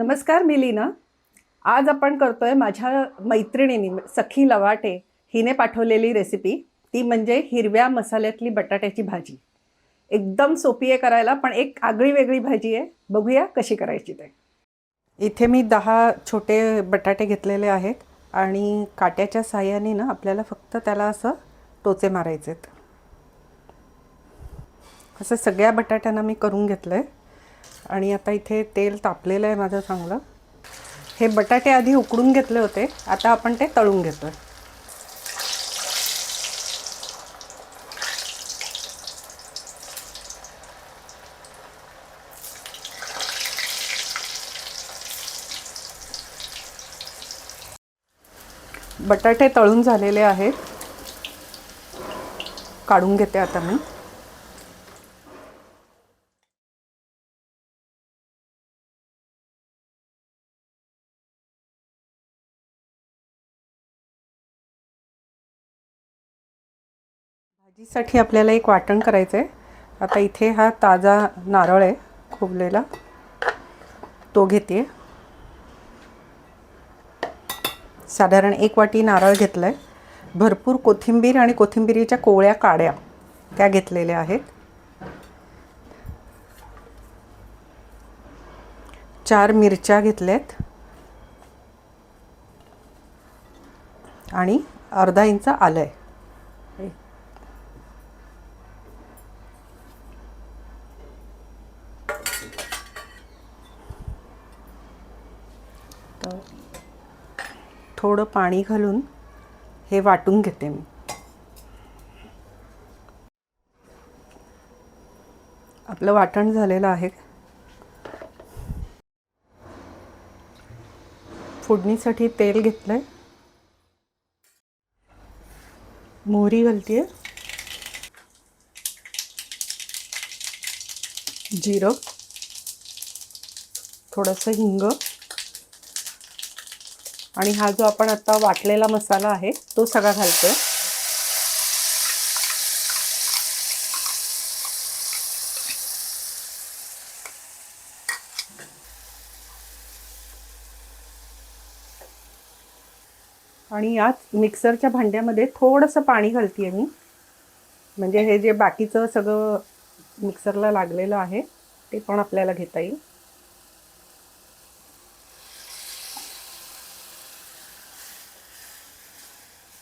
नमस्कार मी लीना. आज आपण करतो आहे माझ्या मैत्रिणीने सखी लवाटे हिने पाठवलेली रेसिपी ती म्हणजे हिरव्या मसाल्यातली बटाट्याची भाजी. एकदम सोपी आहे करायला पण एक आगळी वेगळी भाजी आहे. बघूया कशी करायची ते. इथे मी दहा छोटे बटाटे घेतलेले आहेत आणि काट्याच्या साह्याने ना आपल्याला फक्त त्याला असं टोचे मारायचे आहेत असं सगळ्या बटाट्यांना मी करून घेतलं आहे आणि आता इथे तेल तापलेलं आहे माझं चांगलं. हे बटाटे आधी उकडून घेतले होते आता आपण ते तळून घेतो आहे बटाटे तळून झालेले आहेत. काढून घेते आता मी. भाजीसाठी आपल्याला एक वाटण करायचं आहे आता इथे हा ताजा नारळ आहे खोबलेला. तो घेते साधारण एक वाटी नारळ घेतला आहे भरपूर कोथिंबीर आणि कोथिंबिरीच्या कोवळ्या काड्या त्या घेतलेल्या आहेत. चार मिरच्या घेतल्यात. आणि अर्धा इंच आलं आहे तर थोडं पाणी घालून हे वाटून घेते मी. आपलं वाटण झालेलं आहे. फोडणीसाठी तेल घेतलं आहे मोहरी घालते आहे जिरं. थोडंसं हिंग. आणि हा जो आपण आता वाटलेला मसाला आहे तो सगळा घालतो आणि यात मिक्सरच्या भांड्यामध्ये थोडंसं पाणी घालते मी. म्हणजे हे जे बाकीचं सगळं मिक्सरला लागलेलं आहे ते पण आपल्याला घेता येईल.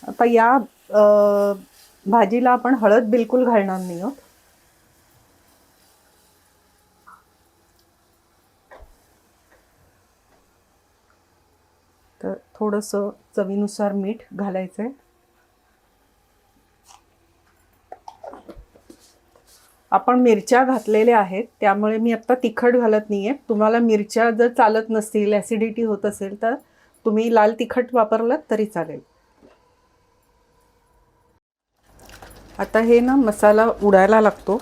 आता या भाजीला आपण हळद बिलकुल घालणार नाही आहोत. तर थोडंसं चवीनुसार मीठ घालायचं आहे आपण मिरच्या घातलेल्या आहेत त्यामुळे मी आत्ता तिखट घालत नाही आहे तुम्हाला मिरच्या जर चालत नसतील ॲसिडिटी होत असेल तर तुम्ही लाल तिखट वापरलात तरी चालेल. आता हे ना मसाला उडायला लागतो.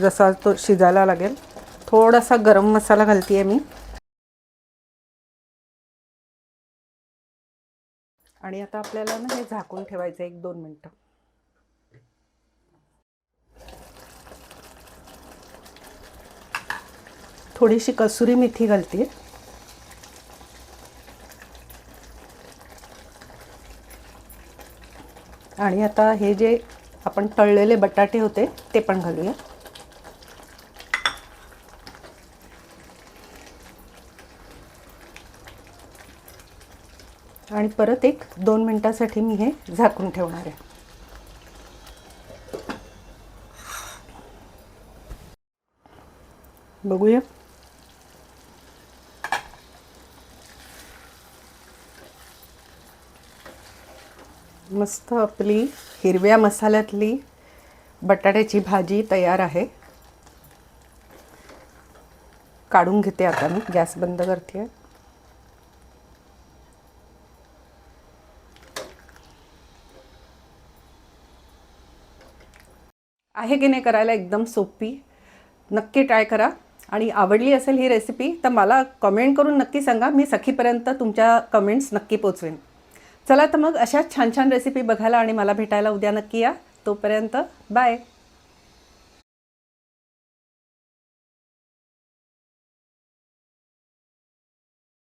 जसा तो शिजायला लागेल. थोडासा गरम मसाला घालते आहे मी. आणि आता आपल्याला ना हे झाकून ठेवायचं एक दोन मिनटं. थोडीशी कसुरी मेथी घालते आणि आता हे जे आपण तळलेले बटाटे होते ते पण घालूया. आणि परत एक दोन मिनटासाठी मी हे झाकून ठेवणार आहे. बघूया. मस्त आपली हिरव्या मसाल्यातली बटाट्याची भाजी तयार आहे. काढून घेते आता मी गॅस बंद करते. आहे की नाही करायला एकदम सोपी? नक्की ट्राय करा. आणि आवडली असेल ही रेसिपी तर मला कमेंट करून नक्की सांगा. मी सखीपर्यंत तुमच्या कमेंट्स नक्की पोचवेन. चला तर मग अशाच छान छान रेसिपी बघायला आणि मला भेटायला उद्या नक्की या. तोपर्यंत बाय